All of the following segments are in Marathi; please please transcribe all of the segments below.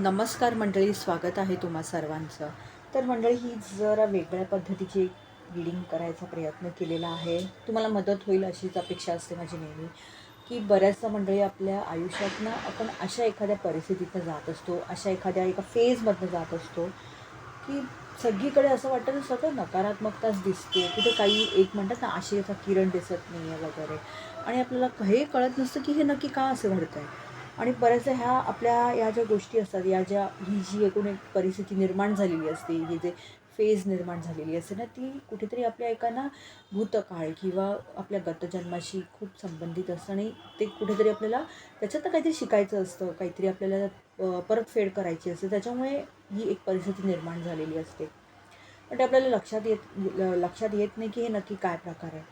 नमस्कार मंडळी स्वागत आहे तुम्हा सर्वांचं. तर मंडळी ही जरा वेगळ्या पद्धतीची रिडिंग करायचा प्रयत्न केलेला आहे. तुम्हाला मदत होईल अशीच अपेक्षा असते माझी नेहमी की बऱ्याचदा मंडळी आपल्या आयुष्यातनं आपण अशा एखाद्या परिस्थितीतनं जात असतो अशा एखाद्या एका फेजमधनं जात असतो की सगळीकडे असं वाटतं सगळं नकारात्मकताच दिसते. कुठे काही एक म्हणतात ना आशेचा किरण दिसत नाही आहे वगैरे. आणि आपल्याला हे कळत नसतं की हे नक्की का असं घडतं आहे आणि बऱ्याचशा ह्या आपल्या या ज्या गोष्टी असतात या ज्या ही जी एकूण एक परिस्थिती निर्माण झालेली असते ही जे फेज निर्माण झालेली असते ना ती कुठेतरी आपल्या एका ना भूतकाळ किंवा आपल्या गतजन्माशी खूप संबंधित असतं आणि ते कुठेतरी आपल्याला त्याच्यातनं काहीतरी शिकायचं असतं काहीतरी आपल्याला परतफेड करायची असते. त्याच्यामुळे ही एक परिस्थिती निर्माण झालेली असते. पण ते आपल्याला लक्षात येत ल- लक्षात येत नाही की हे नक्की काय प्रकार आहे.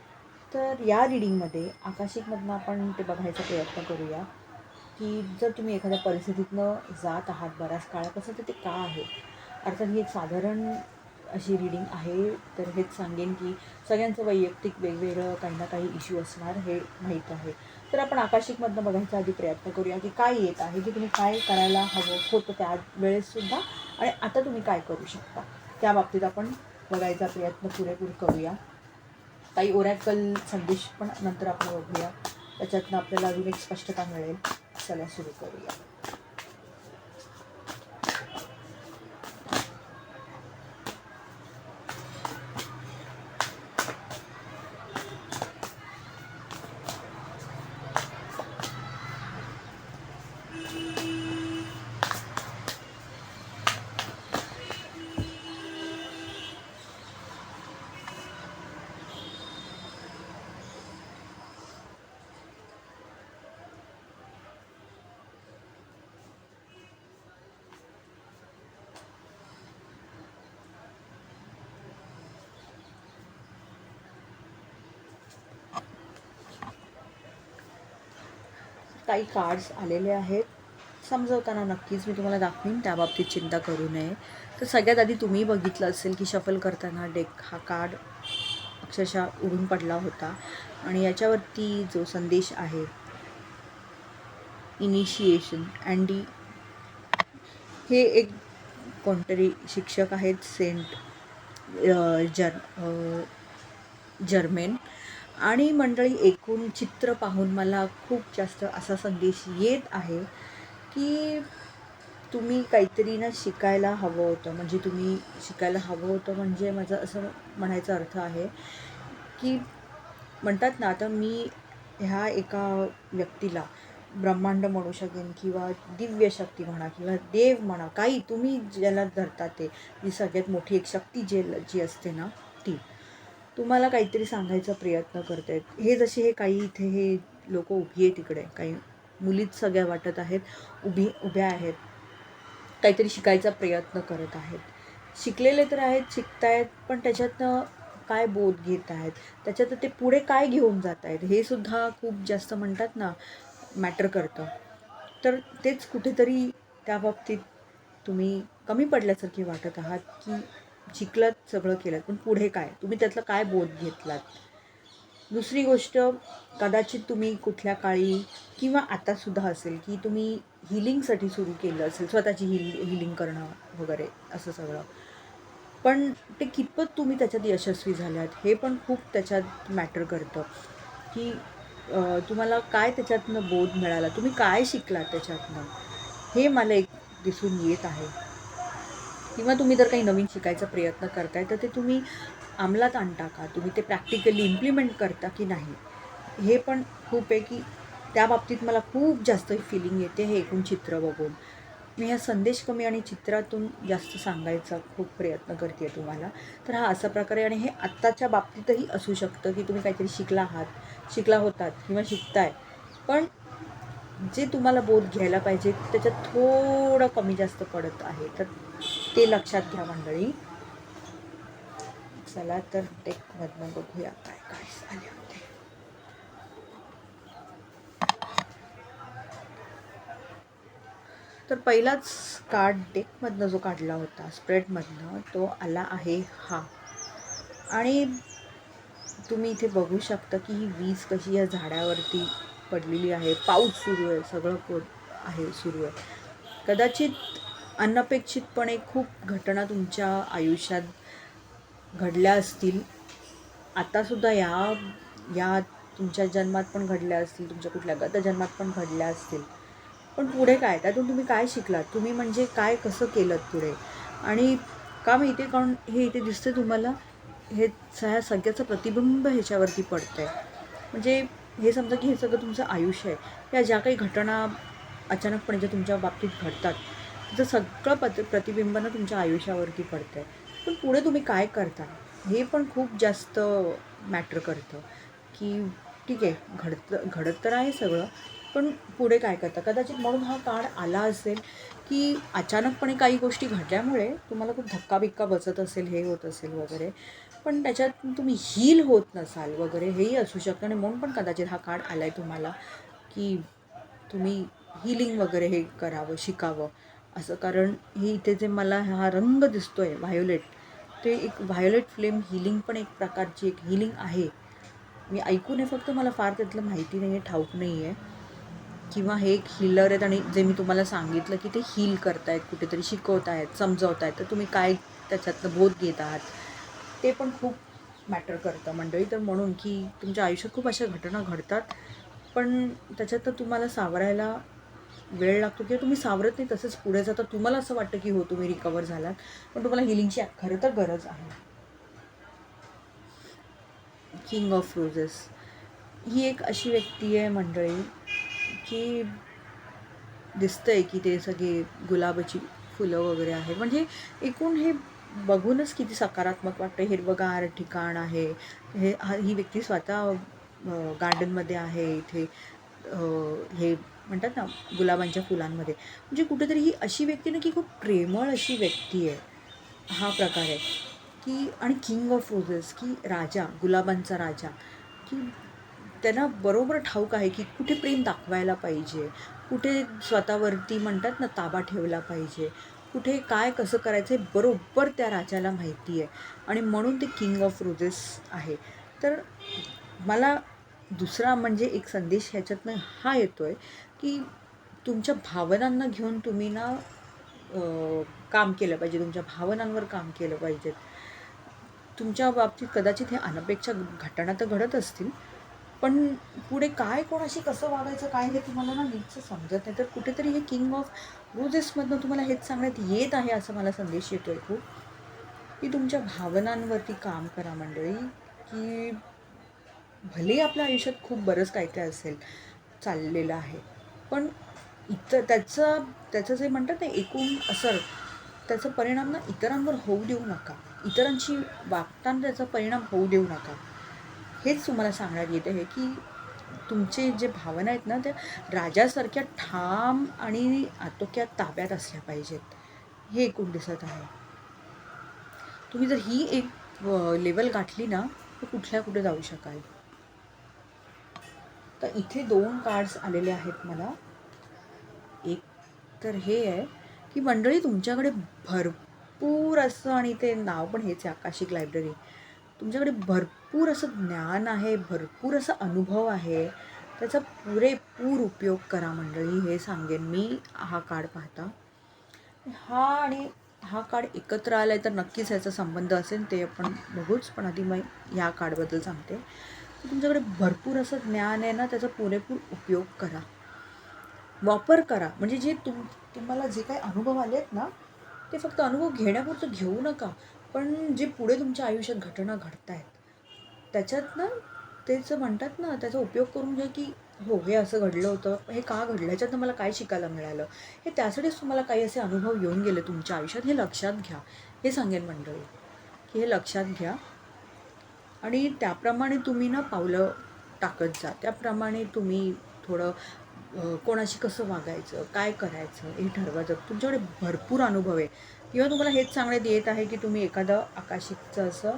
तर या रिडिंगमध्ये आकाशिकमधनं आपण ते बघायचा प्रयत्न करूया. की जर तुम्ही एखाद्या परिस्थितीतनं जात आहात बऱ्याच काळापासून तर ते का आहे? अर्थात ही एक साधारण अशी रिडिंग आहे. तर हेच सांगेन की सगळ्यांचं वैयक्तिक वेगवेगळं काही ना काही इश्यू असणार हे माहीत आहे. तर आपण आकाशिकमधनं बघायचा आधी प्रयत्न करूया की काय येत आहे की तुम्ही काय करायला हवं होतं त्या वेळेससुद्धा आणि आता तुम्ही काय करू शकता. त्या बाबतीत आपण बघायचा प्रयत्न पुरेपूर करूया. काही ओरॅकल संदेश पण नंतर आपण बघूया. त्याच्यातनं आपल्याला अजून एक स्पष्टता मिळेल. चला सुरू करूया काही कार्ड्स आलेले आहेत. समजवताना नक्कीच मी तुम्हाला दाखवीन त्याबाबतीत चिंता करू नये. तर सगळ्यात आधी तुम्ही बघितलं असेल की शफल करताना डेक हा कार्ड अक्षरशः उडून पडला होता. आणि याच्यावरती जो संदेश आहे इनिशिएशन अँडी हे एक कोणतरी शिक्षक आहेत सेंट जर अ, जर्मेन. आणि मंडळी एकूण चित्र पाहून मला खूप जास्त असा संदेश येत आहे की तुम्ही काहीतरी ना शिकायला हवं होतं. म्हणजे तुम्ही शिकायला हवं होतं म्हणजे माझं असं म्हणायचा अर्थ आहे की म्हणतात ना आता मी ह्या एका व्यक्तीला ब्रह्मांड म्हणू शकेन किंवा दिव्य शक्ती म्हणा किंवा देव म्हणा काही तुम्ही ज्याला धरता ते जी सगळ्यात मोठी एक शक्ती जे जी असते ना ती. तुम्हाला काहीतरी सांगायचा प्रयत्न करत आहेत हे जसे हे काही इथे हे लोक उभी आहे तिकडे काही मुलीच सगळ्या वाटत आहेत उभी उभ्या आहेत काहीतरी शिकायचा प्रयत्न करत आहेत. शिकलेले तर आहेत शिकतायत पण त्याच्यातनं काय बोध घेत आहेत? त्याच्यात ते पुढे काय घेऊन जात आहेत? हे सुद्धा खूप जास्त म्हणतात ना मॅटर करतं. तर तेच कुठेतरी त्या बाबतीत तुम्ही कमी पडल्यासारखे वाटत आहात की शिकलात सगळं केलं. पण पुढे काय? तुम्ही त्यातलं काय बोध घेतलात? दुसरी गोष्ट कदाचित तुम्ही कुठल्या काळी किंवा आतासुद्धा असेल की तुम्ही हिलिंगसाठी सुरू केलं असेल स्वतःची हिल हिलिंग करणं वगैरे असं सगळं. पण ते कितपत तुम्ही त्याच्यात यशस्वी झाल्यात हे पण खूप त्याच्यात मॅटर करतं. की तुम्हाला काय त्याच्यातनं बोध मिळाला? तुम्ही काय शिकलात त्याच्यातनं? हे मला एक दिसून येत आहे. किंवा तुम्ही जर काही नवीन शिकायचा प्रयत्न करताय तर ते तुम्ही अंमलात आणता का? तुम्ही ते प्रॅक्टिकली इम्प्लिमेंट करता की नाही? हे पण खूप आहे की त्या बाबतीत मला खूप जास्त फिलिंग येते हे एकूण चित्र बघून. मी हा संदेश कमी आणि चित्रातून जास्त सांगायचा खूप प्रयत्न करते तुम्हाला. तर हा असा प्रकारे आणि हे आत्ताच्या बाबतीतही असू शकतं की तुम्ही काहीतरी शिकला आहात शिकला होतात किंवा शिकताय. पण जे तुम्हाला बोध घ्यायला पाहिजे त्याच्यात थोडं कमी जास्त पडत आहे. तर ते लक्षात घ्या मंडळी. चला तर टेकमधनं बघूया काय काय झाले होते. तर पहिलाच कार्ड डेकमधनं जो काढला होता स्प्रेडमधनं तो आला आहे हा. आणि तुम्ही इथे बघू शकता की ही वीज कशी या झाडावरती पडलेली आहे पाऊस सुरू आहे सगळं को आहे सुरू आहे. कदाचित अनपेक्षितपणे खूप घटना तुमच्या आयुष्यात घडल्या असतील. आतासुद्धा या या तुमच्या जन्मात पण घडल्या असतील तुमच्या कुठल्या गत जन्मात पण घडल्या असतील. पण पुढे काय? त्यातून तुम्ही काय शिकलात? तुम्ही म्हणजे काय कसं केलं पुढे? आणि का माहिती आहे कारण हे इथे दिसतं तुम्हाला? हे ह्या सगळ्याचं प्रतिबिंब ह्याच्यावरती पडतं आहे म्हणजे हे समजा की हे सगळं तुमचं आयुष्य आहे. या ज्या काही घटना अचानकपणे ज्या तुमच्या बाबतीत घडतात त्याचं सगळं पत प्रतिबिंबनं तुमच्या आयुष्यावरती पडतं आहे पण पुढे तुम्ही काय करता? हे पण खूप जास्त मॅटर करतं. की ठीक आहे घडतं घडत तर आहे सगळं पण पुढे काय करता? कदाचित म्हणून हा काळ आला असेल की अचानकपणे काही गोष्टी घडल्यामुळे तुम्हाला खूप धक्का बिक्का बसत असेल हे होत असेल वगैरे. पण त्याच्यात तुम्ही हील होत नसाल वगैरे हेही असू शकतं. आणि म्हणून पण कदाचित हा कार्ड आला आहे तुम्हाला की तुम्ही हिलिंग वगैरे हे करावं शिकावं. असं कारण हे इथे जे मला हा रंग दिसतो आहे व्हायोलेट ते एक व्हायोलेट फ्लेम हिलिंग पण एक प्रकारची एक हिलिंग आहे. मी ऐकून आहे फक्त मला फार त्यातलं माहिती नाही आहे ठाऊक नाही आहे किंवा हे एक हिलर आहेत आणि जे मी तुम्हाला सांगितलं की ते हील करतायत कुठेतरी शिकवत आहेत समजवत आहेत तर तुम्ही काय त्याच्यातनं बोध घेत आहात? ते पण खूप मॅटर करतं मंडळी. तर म्हणून की तुमच्या आयुष्यात खूप अशा घटना घडतात पण त्याच्यातनं तुम्हाला सावरायला वेळ लागतो किंवा तुम्ही सावरत नाही तसंच पुढे जाता. तुम्हाला असं वाटतं की हो तुम्ही रिकवर झालात पण तुम्हाला हिलिंगची खरं तर गरज आहे. किंग ऑफ रोजेस ही एक अशी व्यक्ती आहे मंडळी की दिसतंय की ते सगळे गुलाबाची फुलं वगैरे आहे म्हणजे एकूण हे बघूनच किती सकारात्मक वाटतं हिरवगार ठिकाण आहे. हे ही व्यक्ती स्वतः गार्डनमध्ये आहे इथे. हे म्हणतात ना गुलाबांच्या फुलांमध्ये. म्हणजे कुठेतरी ही अशी व्यक्ती ना की खूप प्रेमळ अशी व्यक्ती आहे. हा प्रकार आहे. की आणि किंग ऑफ रोजेस की राजा गुलाबांचा राजा की त्यांना बरोबर ठाऊक आहे की कुठे प्रेम दाखवायला पाहिजे कुठे स्वतःवरती म्हणतात ना ताबा ठेवला पाहिजे कुठे काय कसं करायचं हे बरोबर त्या राजाला माहिती आहे. आणि म्हणून ते किंग ऑफ रोजेस आहे. तर मला दुसरा म्हणजे एक संदेश ह्याच्यातनं हा येतो आहे की तुमच्या भावनांना घेऊन तुम्ही ना काम केलं पाहिजे तुमच्या भावनांवर काम केलं पाहिजे. तुमच्या बाबतीत कदाचित हे अनपेक्षा घटना तर घडत असतील पण पुढे काय कोणाशी कसं वागायचं काय हे तुम्हाला ना नीटचं समजत नाही. तर कुठेतरी हे किंग ऑफ रोजेसमधनं तुम्हाला हेच सांगण्यात येत आहे असं मला संदेश येतो आहे खूप. की तुमच्या भावनांवरती काम करा मंडळी की भले आपल्या आयुष्यात खूप बरंच काय काय असेल चाललेलं आहे पण इतर त्याचं त्याचं जे म्हणतात ना एकूण असर त्याचा परिणाम ना इतरांवर होऊ देऊ नका. इतरांशी वागताना त्याचा परिणाम होऊ देऊ नका. हेच तुम्हाला सांगण्यात येत आहे की तुमचे जे भावना आहेत ना त्या राजासारख्या ठाम आणि आटोक्यात ताब्यात असल्या पाहिजेत. हे एकूण दिसत आहे. तुम्ही जर ही एक लेवल गाठली ना तर कुठल्या कुठे जाऊ शकाल? तर इथे दोन कार्ड्स आलेले आहेत मला. एक तर हे आहे की मंडळी तुमच्याकडे भरपूर असं आणि ते नाव पण हेच आहे आकाशिक लायब्ररी तुमच्याकडे भरपूर असं ज्ञान आहे भरपूर असा अनुभव आहे त्याचा पुरेपूर उपयोग करा मंडळी हे सांगेन मी हा कार्ड पाहता. हा आणि हा कार्ड एकत्र आला आहे तर नक्कीच ह्याचा संबंध असेल ते आपण बघूच पण आधी मग ह्या कार्डबद्दल सांगते. तुमच्याकडे भरपूर असं ज्ञान आहे ना त्याचा पुरेपूर उपयोग करा. वापर करा. म्हणजे जे तुम तुम्हाला जे काही अनुभव आले आहेत ना ते फक्त अनुभव घेण्यापुरतं घेऊ नका. पण जे पुढे तुमच्या आयुष्यात घटना घडत आहेत त्याच्यात ना त्याचं म्हणतात ना त्याचा उपयोग करून घ्या की हो हे असं घडलं होतं. हे का घडलं? ह्याच्यातनं मला काय शिकायला मिळालं? हे त्यासाठीच तुम्हाला काही असे अनुभव येऊन गेले तुमच्या आयुष्यात? हे लक्षात घ्या. हे सांगेन मंडळी की हे लक्षात घ्या. आणि त्याप्रमाणे तुम्ही ना पावलं टाकत जा. त्याप्रमाणे तुम्ही थोडं कोणाशी कसं वागायचं? काय करायचं? हे ठरवायचं तुमच्याकडे भरपूर अनुभव आहे. किंवा तुम्हाला हेच सांगण्यात येत आहे की तुम्ही एखादं आकाशिकचं असं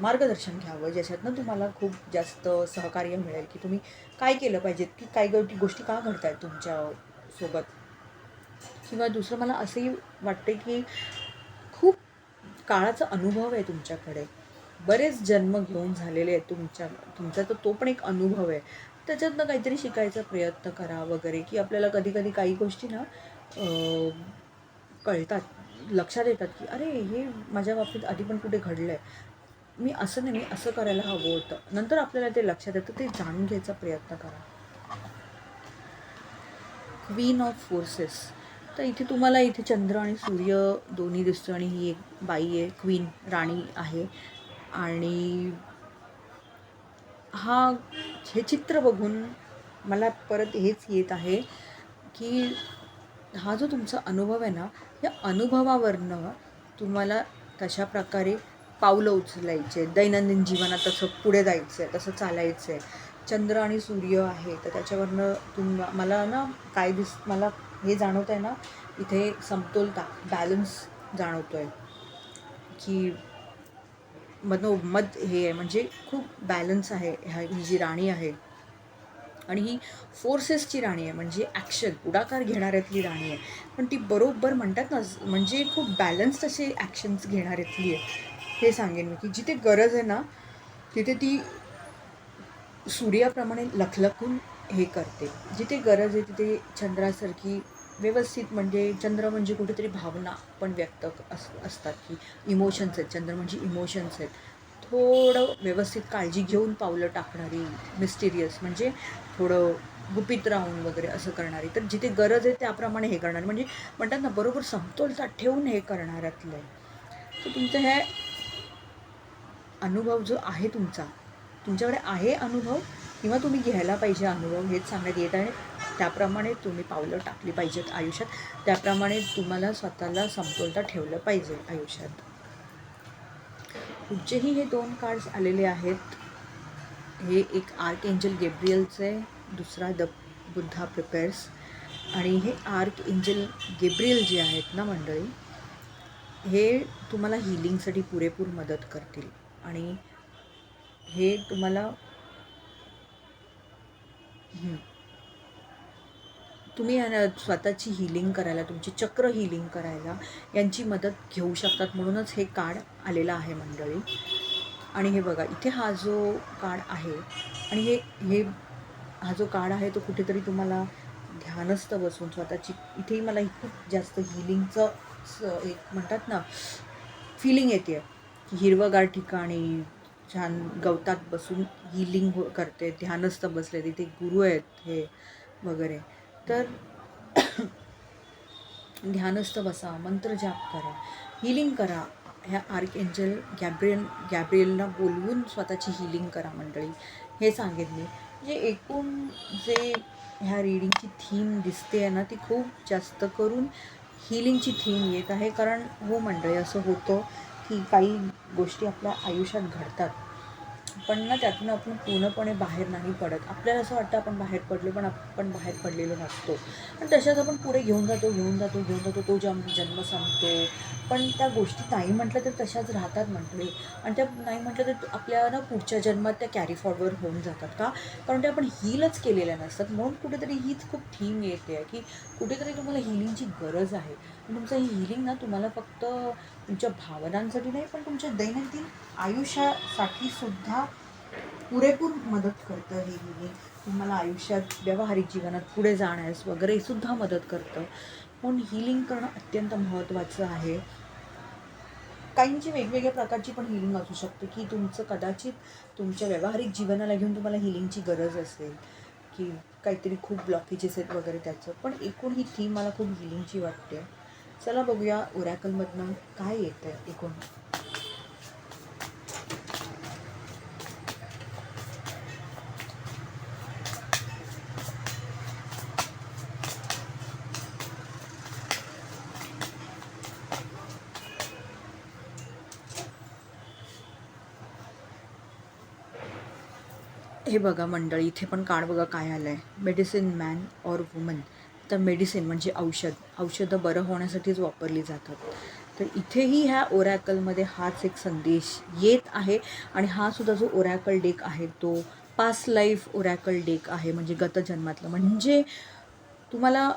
मार्गदर्शन घ्यावं ज्याच्यातनं तुम्हाला खूप जास्त सहकार्य मिळेल की तुम्ही काय केलं पाहिजेत की काय गोष्टी गोष्टी का घडत आहेत तुमच्यासोबत किंवा दुसरं मला असंही वाटते की खूप काळाचा अनुभव आहे तुमच्याकडे. बरेच जन्म घेऊन झालेले आहेत तुमच्या तुमचा तर तो पण एक अनुभव आहे. त्याच्यातनं काहीतरी शिकायचा प्रयत्न करा वगैरे की आपल्याला कधी कधी काही गोष्टी ना कळतात. लक्षात येतात की अरे हे माझ्या बाबतीत आधी पण कुठे घडलं आहे मी असं नाही मी असं करायला हवं होतं. नंतर आपल्याला ते लक्षात येतं ते जाणून घ्यायचा प्रयत्न करा. क्वीन ऑफ फोर्सेस तर इथे तुम्हाला इथे चंद्र आणि सूर्य दोन्ही दिसतो आणि ही एक बाई आहे क्वीन राणी आहे. आणि हा हे चित्र बघून मला परत हेच येत आहे की हा जो तुमचा अनुभव आहे ना या अनुभवावरनं तुम्हाला कशा प्रकारे पावलं उचलायचे? दैनंदिन जीवनात तसं पुढे जायचं आहे तसं चालायचं आहे चंद्र आणि सूर्य आहे तर त्याच्यावरनं तुम मला ना काय दिस मला हे जाणवत आहे ना इथे समतोलता बॅलन्स जाणवतो आहे की मनोमत हे आहे म्हणजे खूप बॅलन्स आहे ह्या ही जी राणी आहे आणि ही फोर्सेसची राणी आहे. म्हणजे ॲक्शन पुढाकार घेणाऱ्यातली राणी आहे. पण ती बरोबर म्हणतात ना म्हणजे खूप बॅलन्स्ड असे ॲक्शन्स घेणाऱ्यातली आहे. हे सांगेन मी की जिथे गरज आहे ना तिथे ती सूर्याप्रमाणे लखलखून हे करते. जिथे गरज आहे तिथे चंद्रासारखी व्यवस्थित म्हणजे चंद्र म्हणजे कुठेतरी भावना पण व्यक्त अस असतात की इमोशन्स आहेत. चंद्र म्हणजे इमोशन्स आहेत. थोडं व्यवस्थित काळजी घेऊन पावलं टाकणारी मिस्टिरियस म्हणजे थोडं गुपित राहून वगैरे असं करणारी. तर जिथे गरज आहे त्याप्रमाणे हे करणारी. म्हणजे म्हणतात ना बरोबर समतोलता ठेवून हे करणाऱ्यातलं आहे. तर तुमचं हे अनुभव जो आहे तुमचा तुमच्याकडे आहे अनुभव किंवा तुम्ही घ्यायला पाहिजे अनुभव हेच सांगण्यात येत आहे. त्याप्रमाणे तुम्ही पावलं टाकली पाहिजेत आयुष्यात. त्याप्रमाणे तुम्हाला स्वतःला समतोलता ठेवलं पाहिजे आयुष्यात. पुढचेही हे दोन कार्ड्स आलेले आहेत. हे एक आर्क एंजल गेब्रियलचं आहे दुसरा द बुद्धा प्रिपेअर्स आणि हे आर्क एंजल गेब्रियल जे आहेत ना मंडळी हे तुम्हाला हिलिंगसाठी पुरेपूर मदत करतील. आणि हे तुम्हाला तुम्ही स्वतःची हिलिंग करायला तुमची चक्र हिलिंग करायला यांची मदत घेऊ शकतात. म्हणूनच हे कार्ड आलेलं आहे मंडळी. आणि हे बघा इथे हा जो कार्ड आहे आणि हे हे हा जो कार्ड आहे तो कुठेतरी तुम्हाला ध्यानस्थ बसून स्वतःची इथेही मला खूप जास्त हिलिंगचं स- एक म्हणतात ना फिलिंग येते की हिरवगार ठिकाणी छान गवतात बसून हिलिंग हो करते ध्यानस्थ बसले तिथे गुरु आहेत हे वगैरे. तर ध्यानस्थ बसा मंत्र जाप करा हिलिंग करा. ह्या आर्क एंजल गॅब्रियल गॅब्रियलला बोलवून स्वतःची हिलिंग करा मंडळी. हे सांगितले. जे म्हणजे एकूण जे ह्या रीडिंगची थीम दिसते आहे ना ती खूप जास्त करून हिलिंगची थीम येत आहे. कारण हो मंडळी असं होतं की काही गोष्टी आपल्या आयुष्यात घडतात. पण ना त्यातून आपण पूर्णपणे बाहेर नाही पडत. आपल्याला असं वाटतं आपण बाहेर पडलो पण आपण बाहेर पडलेलो नसतो. पण तशाच आपण पुढे घेऊन जातो घेऊन जातो घेऊन जातो तो जन्म जन्म संपतो. पण त्या गोष्टी नाही म्हटलं तर तशाच राहतात म्हटले. आणि त्या नाही म्हटलं तर आपल्या ना पुढच्या जन्मात त्या कॅरी फॉरवर्ड होऊन जातात का? कारण ते आपण हीलच केलेल्या नसतात. म्हणून कुठेतरी हीच खूप थीम येते आहे की कुठेतरी तुम्हाला हिलिंगची गरज आहे. तुमचं ही हिलिंग ना तुम्हाला फक्त तुमच्या भावनांसाठी नाही पण तुमच्या दैनंदिन आयुष्यासाठी सुद्धा पुरेपूर मदत करतं हे हिलिंग तुम्हाला आयुष्यात व्यावहारिक जीवनात पुढे जाण्यास वगैरे सुद्धा मदत करतं. पण हिलिंग करणं अत्यंत महत्त्वाचं आहे. काहींची वेगवेगळ्या प्रकारची पण हिलिंग असू शकते की तुमचं कदाचित तुमच्या व्यावहारिक जीवनाला घेऊन तुम्हाला हिलिंगची गरज असेल की काहीतरी खूप ब्लॉकेजेस आहेत वगैरे त्याचं. पण एकूण ही थीम मला खूप हिलिंगची वाटते. चला बघूया ओरॅकलमधनं काय येतं आहे एकूण. हे बघा मंडळी इथे पण कार्ड बघा काय आलं आहे मेडिसिन मॅन ऑर वुमन तर मेडिसिन म्हणजे औषध. औषधं बरं होण्यासाठीच वापरली जातात. तर इथेही ह्या ओरॅकलमध्ये हाच एक संदेश येत आहे आणि हा सुद्धा जो ओरॅकल डेक आहे तो पास लाईफ ओरॅकल डेक आहे म्हणजे गतजन्मातलं म्हणजे तुम्हाला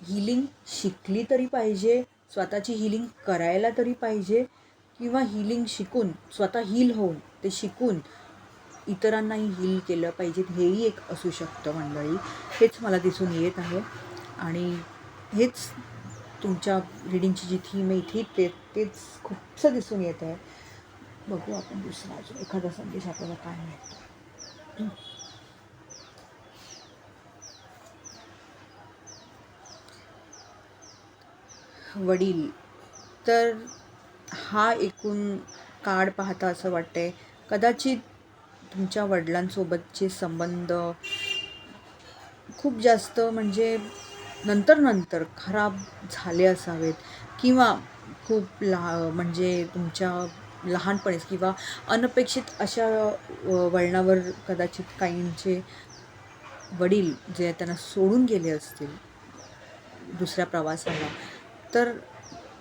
हिलिंग शिकली तरी पाहिजे स्वतःची हिलिंग करायला तरी पाहिजे किंवा हिलिंग शिकून स्वतः हील होऊन ते शिकून इतरांनाही हील केलं पाहिजे हेही एक असू शकतं मंडळी. हेच मला दिसून येत आहे आणि हेच तुमच्या रिडिंगची जी थीम आहे इथे ते तेच खूपसं दिसून येत आहे. बघू आपण दुसरा अजून एखादा संदेश आपल्याला काय मिळतो. वडील. तर हा एकूण कार्ड पाहता असं वाटतंय कदाचित तुमच्या वडिलांसोबतचे संबंध खूप जास्त म्हणजे नंतर नंतर खराब झाले असावेत किंवा खूप लहा म्हणजे तुमच्या लहानपणीच किंवा अनपेक्षित अशा वळणावर कदाचित काहींचे वडील जे त्यांना सोडून गेले असतील दुसऱ्या प्रवासाला. तर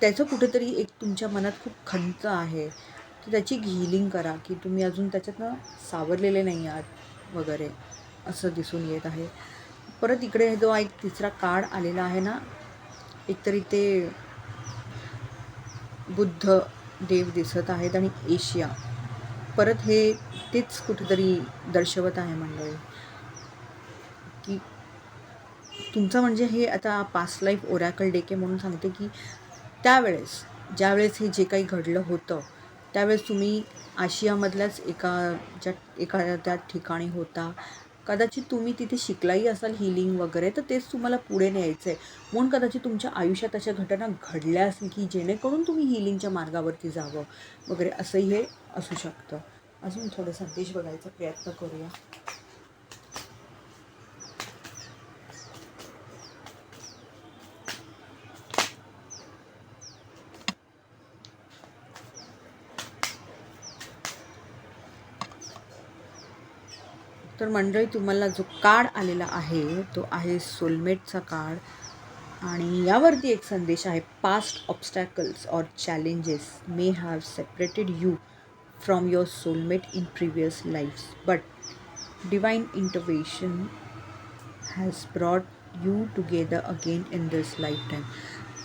त्याचं कुठेतरी एक तुमच्या मनात खूप खंत आहे. तर त्याची हिलिंग करा की तुम्ही अजून त्याच्यातनं सावरलेले नाही आहात वगैरे असं दिसून येत आहे. परत इकडे जो एक तिसरा कार्ड आलेला आहे ना एकतरी ते बुद्ध देव दिसत आहेत आणि एशिया. परत हे तेच कुठेतरी दर्शवत आहे मंडळी. की तुमचं म्हणजे हे आता पास्ट लाईफ ओरॅकल डेके म्हणून सांगते की त्यावेळेस ज्यावेळेस हे जे काही घडलं होतं त्यावेळेस तुम्ही आशियामधल्याच एका ज्या एका त्या ठिकाणी होता. कदाचित तुम्ही तिथे शिकलाही असाल हिलिंग वगैरे तर तेच तुम्हाला पुढे न्यायचं आहे म्हणून कदाचित तुमच्या आयुष्यात अशा घटना घडल्या असतील की जेणेकरून तुम्ही हिलिंगच्या मार्गावरती जावं वगैरे असंही हे असू शकतं. अजून थोडं संदेश बघायचा प्रयत्न करूया. तर मंडळी तुम्हाला जो कार्ड आलेला आहे तो आहे सोलमेटचा कार्ड आणि यावरती एक संदेश आहे past obstacles or challenges may have separated you from your soulmate in previous lives but divine intervention has brought you together again in this lifetime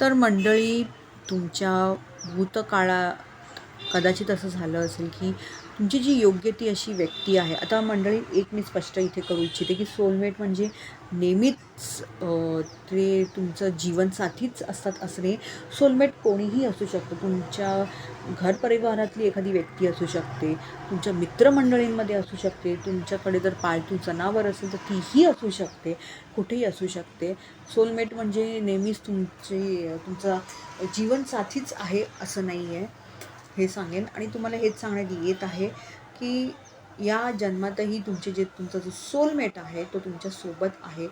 तर मंडळी तुमच्या भूतकाळा कदाचित असं झालं असेल की तुमची जी योग्य ती अशी व्यक्ती आहे आता मंडळी एक मी स्पष्ट इथे करू इच्छिते की सोलमेट म्हणजे नेहमीच ते तुमचं जीवनसाथीच असतात असणे. सोलमेट कोणीही असू शकतं. तुमच्या घर परिवारातली एखादी व्यक्ती असू शकते तुमच्या मित्रमंडळींमध्ये असू शकते तुमच्याकडे जर पाळतू जनावर असेल तर तीही असू शकते कुठेही असू शकते. सोलमेट म्हणजे नेहमीच तुमची तुमचा जीवनसाथीच आहे असं नाही आहे हे सांगेन. आणि तुम्हाला हेच सांगण्यात येत आहे की या जन्मातही तुमचे जे तुमचा जो सोलमेट आहे तो तुमच्यासोबत आहे.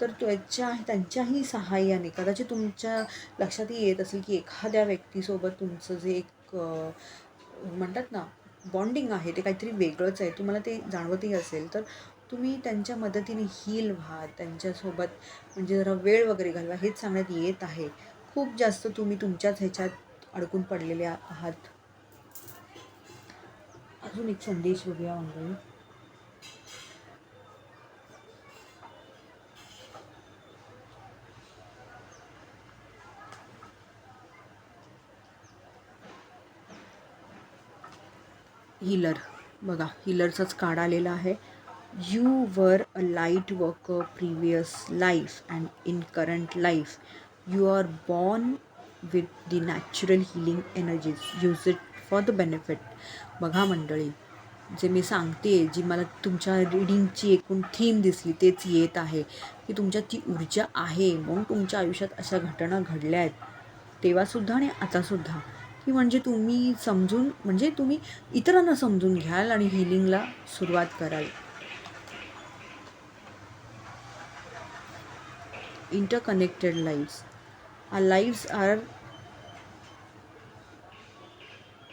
तर त्याच्या त्यांच्याही सहाय्याने कदाचित तुमच्या लक्षातही येत असेल की एखाद्या व्यक्तीसोबत तुमचं जे एक म्हणतात ना बॉन्डिंग आहे ते काहीतरी वेगळंच आहे. तुम्हाला ते जाणवतही असेल तर तुम्ही त्यांच्या मदतीने हील व्हा त्यांच्यासोबत म्हणजे जरा वेळ वगैरे घालवा हेच सांगण्यात येत आहे. खूप जास्त तुम्ही तुमच्याच ह्याच्यात अडकून पडलेल्या आहात. अजून एक संदेश बघूया मंडळी. हिलर. बघा हिलरचाच कार्ड आलेला आहे. You were a light worker previous life and in current life you are born with the natural healing energies use it for the benefit. बघा मंडळी जे मी सांगते जी मला तुमच्या रिडिंगची एकूण थीम दिसली तेच येत आहे. की तुमच्यात ती ऊर्जा आहे. म्हणून तुमच्या आयुष्यात अशा घटना घडल्या आहेत. तेव्हासुद्धा आणि आतासुद्धा की म्हणजे तुम्ही समजून म्हणजे तुम्ही इतरांना समजून घ्याल आणि हिलिंगला सुरुवात कराल. Interconnected lives. Our lives are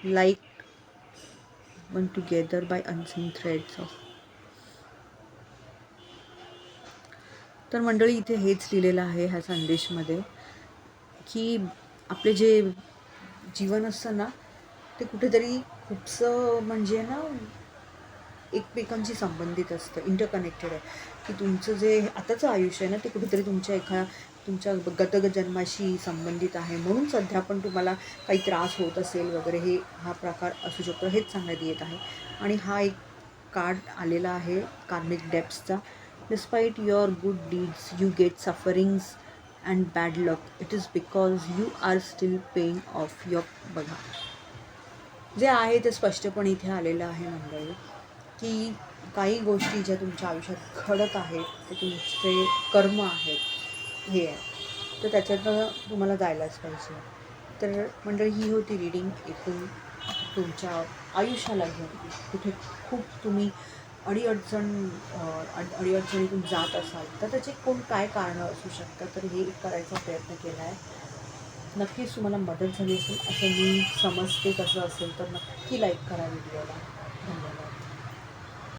like one together by unseen threads of. तर मंडळी इथे हेच लिहिलेलं आहे ह्या संदेशमध्ये की आपले जे जीवन असतं ना ते कुठेतरी खूपसं म्हणजे ना एकमेकांशी संबंधित असतं इंटरकनेक्टेड आहे. की तुमचं जे आताचं आयुष्य आहे ना ते कुठेतरी तुमच्या एका तुमच्या गतग जन्माशी संबंधित आहे. म्हणून सध्या पण तुम्हाला काही त्रास होत असेल वगैरे हे हा प्रकार असू शकतो. हेच सांगण्यात येत आहे. आणि हा एक कार्ड आलेला आहे karmic डेप्सचा despite your good deeds you get sufferings and bad luck it is because you are still paying off your बघा. जे आहे ते स्पष्टपणे इथे आलेलं आहे मंडळी की काही गोष्टी ज्या तुमच्या आयुष्यात घडत आहेत ते तुमचे कर्म आहेत. हे आहे. तर त्याच्यातनं तुम्हाला जायलाच पाहिजे. तर मंडळी ही होती रिडिंग एकूण तुमच्या आयुष्याला घेऊन. कुठे खूप तुम्ही अडीअडचण अडीअडचणीतून जात असाल तर त्याचे कोण काय कारणं असू शकतात तर हे करायचा प्रयत्न केला आहे नक्कीच तुम्हाला मदत झाली असेल असं मी समजते कसं असेल तर नक्की लाईक करा व्हिडिओला